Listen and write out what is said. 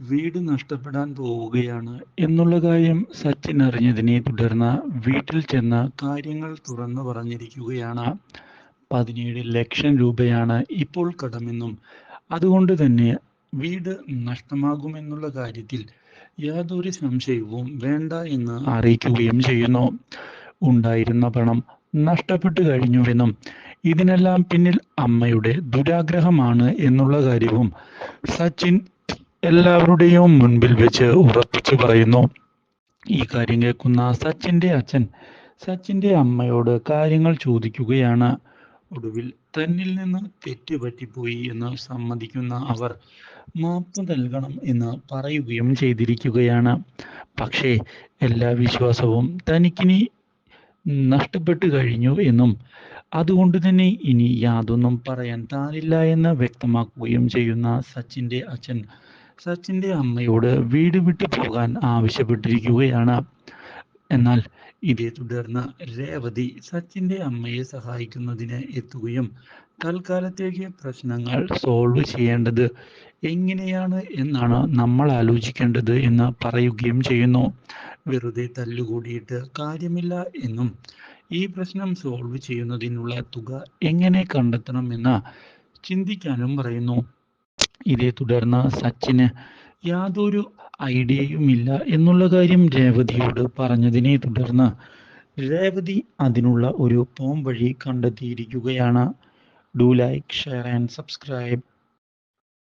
വീട് നഷ്ടപ്പെടാൻ പോവുകയാണ് എന്നുള്ള കാര്യം സച്ചിൻ അറിഞ്ഞതിനെ തുടർന്ന് വീട്ടിൽ ചെന്ന് കാര്യങ്ങൾ തുറന്നു പറഞ്ഞിരിക്കുകയാണ്. പതിനേഴ് ലക്ഷം രൂപയാണ് ഇപ്പോൾ കടമെന്നും അതുകൊണ്ട് തന്നെ വീട് നഷ്ടമാകുമെന്നുള്ള കാര്യത്തിൽ യാതൊരു സംശയവും വേണ്ട എന്ന് അറിയിക്കുകയും ചെയ്യുന്നു. ഉണ്ടായിരുന്ന പണം നഷ്ടപ്പെട്ടു കഴിഞ്ഞുവെന്നും ഇതിനെല്ലാം പിന്നിൽ അമ്മയുടെ ദുരാഗ്രഹമാണ് എന്നുള്ള കാര്യവും സച്ചിൻ എല്ലാവരുടെയും മുൻപിൽ വെച്ച് ഉറപ്പിച്ചു പറയുന്നു. ഈ കാര്യം കേൾക്കുന്ന സച്ചിന്റെ അച്ഛൻ സച്ചിന്റെ അമ്മയോട് കാര്യങ്ങൾ ചോദിക്കുകയാണ്. ഒടുവിൽ തന്നിൽ നിന്ന് തെറ്റ് പറ്റിപ്പോയി എന്ന് സമ്മതിക്കുന്ന അവർ മാപ്പ് നൽകണം എന്ന് പറയുകയും ചെയ്തിരിക്കുകയാണ്. പക്ഷേ എല്ലാ വിശ്വാസവും തനിക്കിനി നഷ്ടപ്പെട്ടു കഴിഞ്ഞു എന്നും അതുകൊണ്ട് തന്നെ ഇനി യാതൊന്നും പറയാൻ താനില്ല എന്ന് വ്യക്തമാക്കുകയും ചെയ്യുന്ന സച്ചിന്റെ അച്ഛൻ സച്ചിന്റെ അമ്മയോട് വീട് വിട്ടു പോകാൻ ആവശ്യപ്പെട്ടിരിക്കുകയാണ്. എന്നാൽ ഇതേ തുടർന്ന് രേവതി സച്ചിന്റെ അമ്മയെ സഹായിക്കുന്നതിന് എത്തുകയും തൽക്കാലത്തേക്ക് പ്രശ്നങ്ങൾ സോൾവ് ചെയ്യേണ്ടത് എങ്ങനെയാണ് എന്നാണ് നമ്മൾ ആലോചിക്കേണ്ടത് എന്ന് പറയുകയും ചെയ്യുന്നു. വെറുതെ തല്ലുകൂടിയിട്ട് കാര്യമില്ല എന്നും ഈ പ്രശ്നം സോൾവ് ചെയ്യുന്നതിനുള്ള തുക എങ്ങനെ കണ്ടെത്തണമെന്ന് ചിന്തിക്കാനും പറയുന്നു. ഇതേ തുടർന്ന് സച്ചിന് യാതൊരു ഐഡിയയുമില്ല എന്നുള്ള കാര്യം രേവതിയോട് പറഞ്ഞതിനെ തുടർന്ന് രേവതി അതിനുള്ള ഒരു പോം വഴി കണ്ടെത്തിയിരിക്കുകയാണ്. Do like share and subscribe.